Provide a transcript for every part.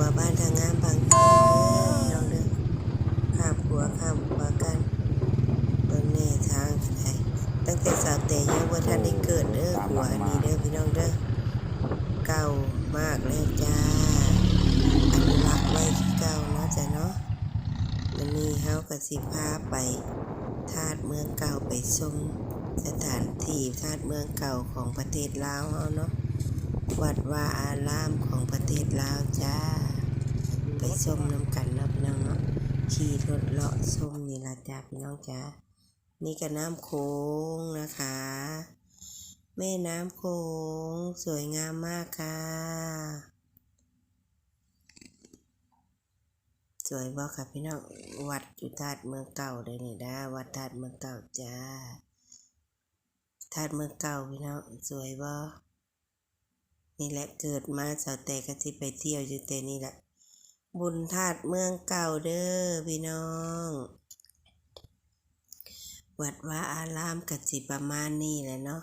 วบ้านทางงามบางเด้อพี่น้อเด้อข้ามขัวข้ามขัวกันเบิ่งแน่ทางไดตั้งแต่สาวแต่ยังบ่ทันได้เกิดเด้อขัวนี้เด้อพี่น้องเด้อเก่ามากแล้วจ้าอนุรักษ์ไว้คือเก่าเนาะจ้ะเนาะวันนี้เฮาก็สิพาไปธาตุเมืองเก่าไปชมสถานที่ธาตุเมืองเก่าของประเทศลาวเฮาเนาะวัดวาอารามของประเทศลาวจ้า ไปชมน้ำกันนะพี่น้องเนาะขี่รถเลาะชมนี่ละจ้าพี่น้องจ้านี่ก็น้ำโขงนะคะ แม่น้ำโขงสวยงามมากค่ะ สวยบ่ค่ะพี่น้องวัดอยู่ธาตุเมืองเก่าเลยนี่นะวัดธาตุเมืองเก่าจ้าธาตุเมืองเก่าพี่น้องสวยบ่นี่แหละเกิดมาสาวแต่ก็ที่ไปเที่ยวอยู่แต่นี่แหละ บุญธาตุเมืองเก่าเด้อพี่น้อง วัดว่าอารามกสิประมาณนี้แหละเนาะ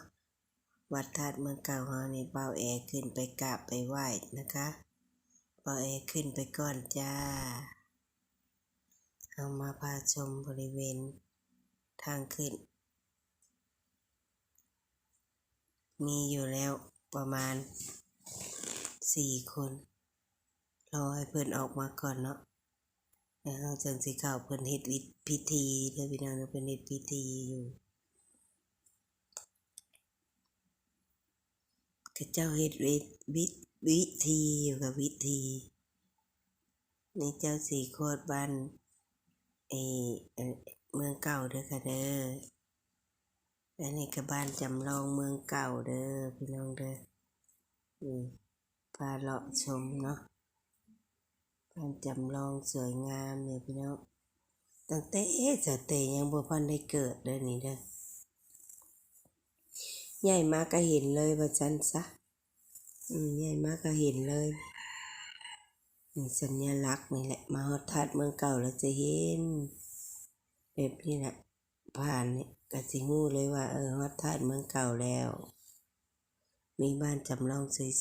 วัดธาตุเมืองเก่าเฮานี่เบาแอขึ้นไปกราบไปไหว้นะคะเบาแอขึ้นไปก่อนจ้าเอามาพาชมบริเวณ ทางขึ้น มีอยู่แล้วประมาณสี่คน รอให้เพื่อนออกมาก่อนเนาะแล้วเราจังสิเข้าเพื่อนเฮ็ดพิธีเด้อพี่น้องเพื่อนเฮ็ดพิธีอยู่ก็เจ้าเฮ็ดวิวิวิธีอยู่กับวิธีนี่เจ้าสีโคตรบ้านเออเอเมืองเก่าเด้อค่ะเด้อและนี่ก็บ้านจำลองเมืองเก่าเด้อพี่น้องเด้ออืมพาเลาะชมเนาะ บ้านจำลองสวยงามเนี่ยพี่น้องตั้งแต่สเตยังบ่พันได้เกิดเด้อนี่เด้อใหญ่มาก็เห็นเลยว่าจันซะอืมใหญ่มาก็เห็นเลยนี่สัญลักษณ์นี่แหละมาฮอดทัดเมืองเก่าแล้วจะเห็นแบบนี้แหละผ่านเนี่ยก็สิงูเลยว่าเออฮอดธาตุเมืองเก่าแล้ว มีบ้านจำลองสวย